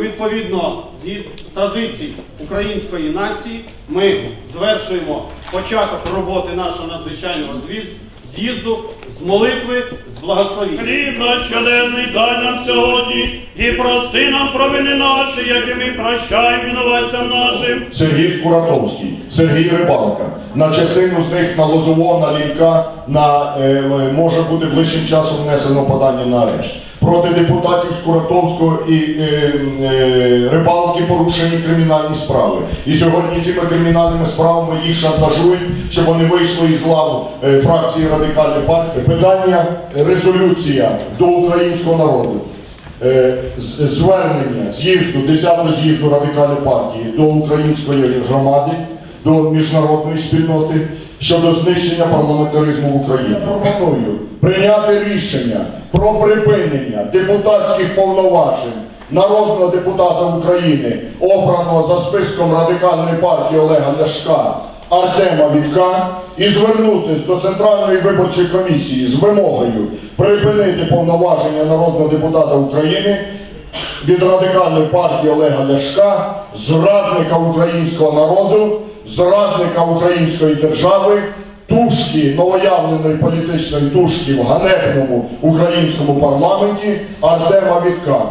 Відповідно з традицій української нації ми звершуємо початок роботи нашого надзвичайного з'їзду з молитви, з благословіння. Хліб наш щоденний дай нам сьогодні і прости нам провини наші, які ми прощаємо винуватцям нашим. Сергій Скуратовський, Сергій Рибалка. На частину з них на Лозово, на Лінька, на, е, може бути ближчим часом внесено подання на арешт. Проти депутатів Скуратовського і е, е, Рибалки порушені кримінальні справи. І сьогодні цими кримінальними справами їх шантажують, щоб вони вийшли із лав е, фракції Радикальної партії. Питання резолюція до українського народу. Е, звернення з'їзду 10-го з'їзду радикальної партії до української громади, до міжнародної спільноти щодо знищення парламентаризму в Україні. Пропоную прийняти рішення про припинення депутатських повноважень народного депутата України, обраного за списком радикальної партії Олега Ляшка. Артема Вітка і звернутись до Центральної виборчої комісії з вимогою припинити повноваження народного депутата України від радикальної партії Олега Ляшка, зрадника українського народу, зрадника української держави, тушки новоявленої політичної тушки в ганебному українському парламенті Артема Вітка.